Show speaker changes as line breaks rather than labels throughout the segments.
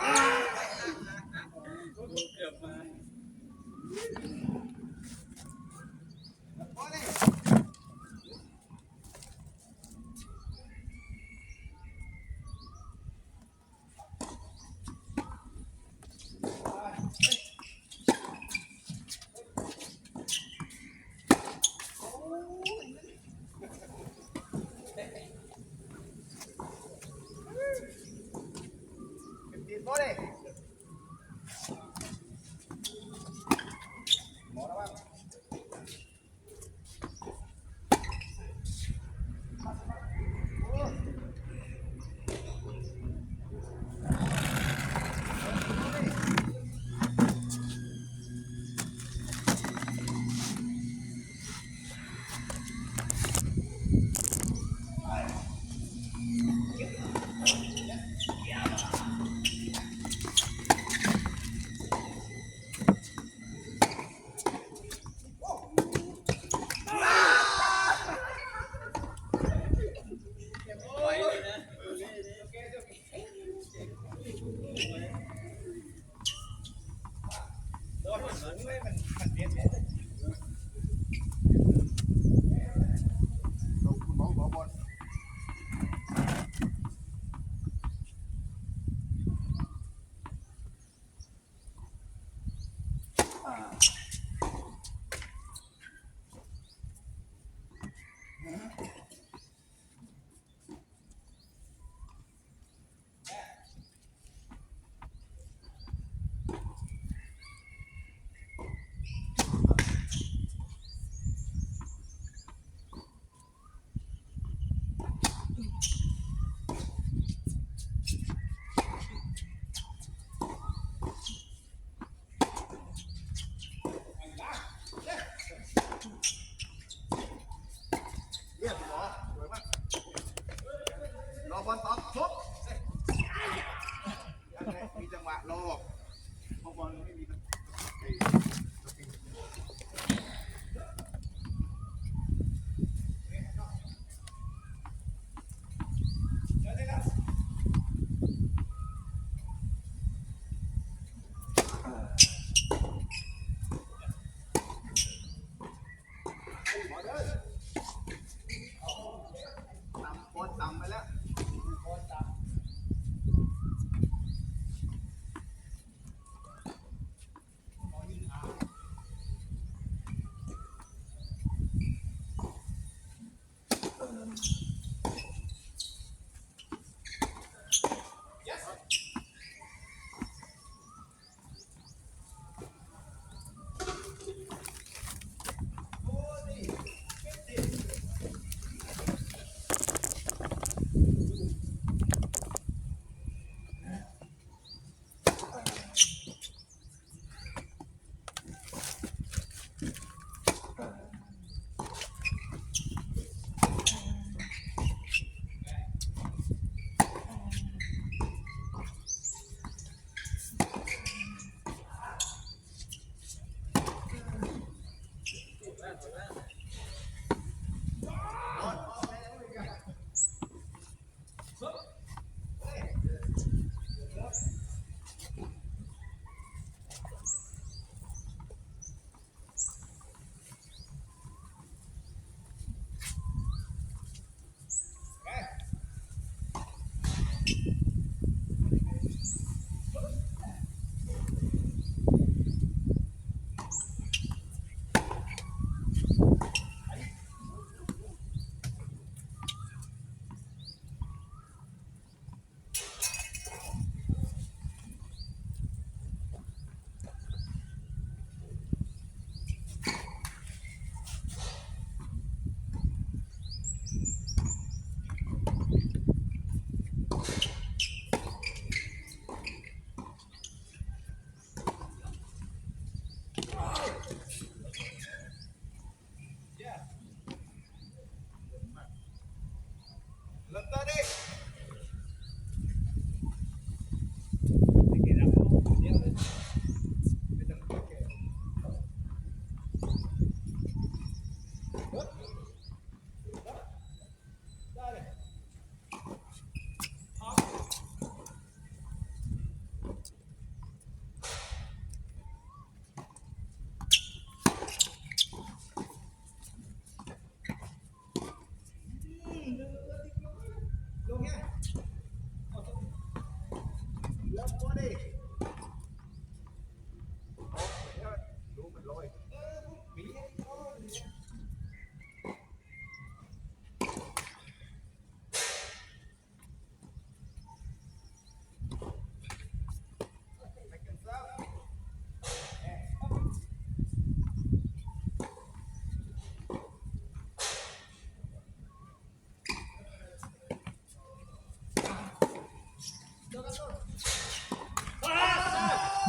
Ah!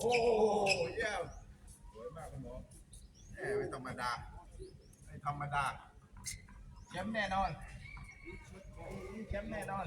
โอ้หเยี่ยมสวยมากคุณหมอแหมไม่ธรรมดาไม่ธรรมดาแชมป์แน่นอนแชมป์แน่นอน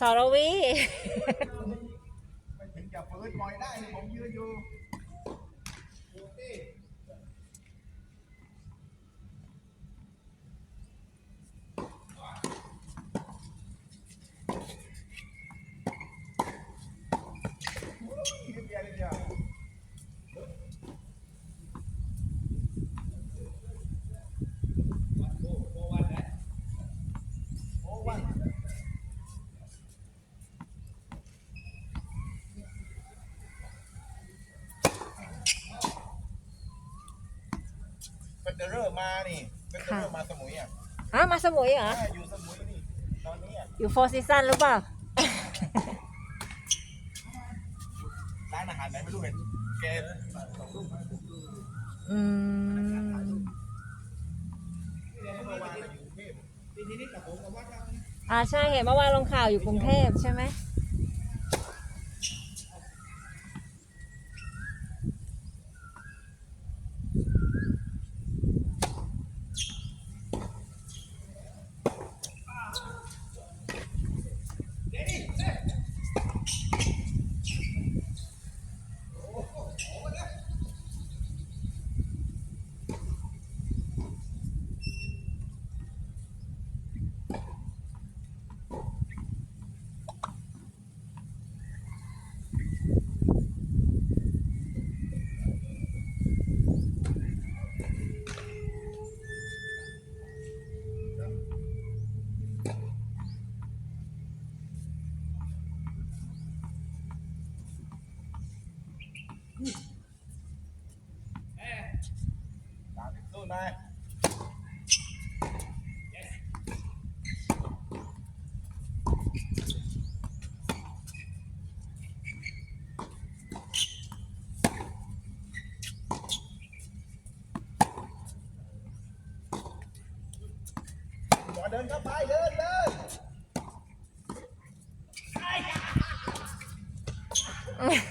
ส
รวี
ถึงจะฟื้นปล่อยได้ผมยืนอยู่ เป็นเดอร์มานี่เป็นเดอร์มาสมุยอะ
อ้าวมาสมุยเหรอ
อ่าอยู่สมุยนี่ตอนนี้อะ
อยู่โฟร์ซีซันหรือเปล่า
ร้านอาหารไหนไม่รู้เห็นแก
อืม
เมื่อวานอยู่กรุงเทพทีนี้กับผมกับว่าทำ
อ่าใช่เห็นเมื่อวานลงข่าวอยู่กรุงเทพใช่ไหม
ตามสู้นายหม อ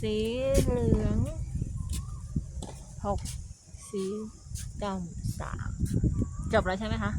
สีเห
ลืองหกสีดำสามจบแล้วใช่ไหมคะ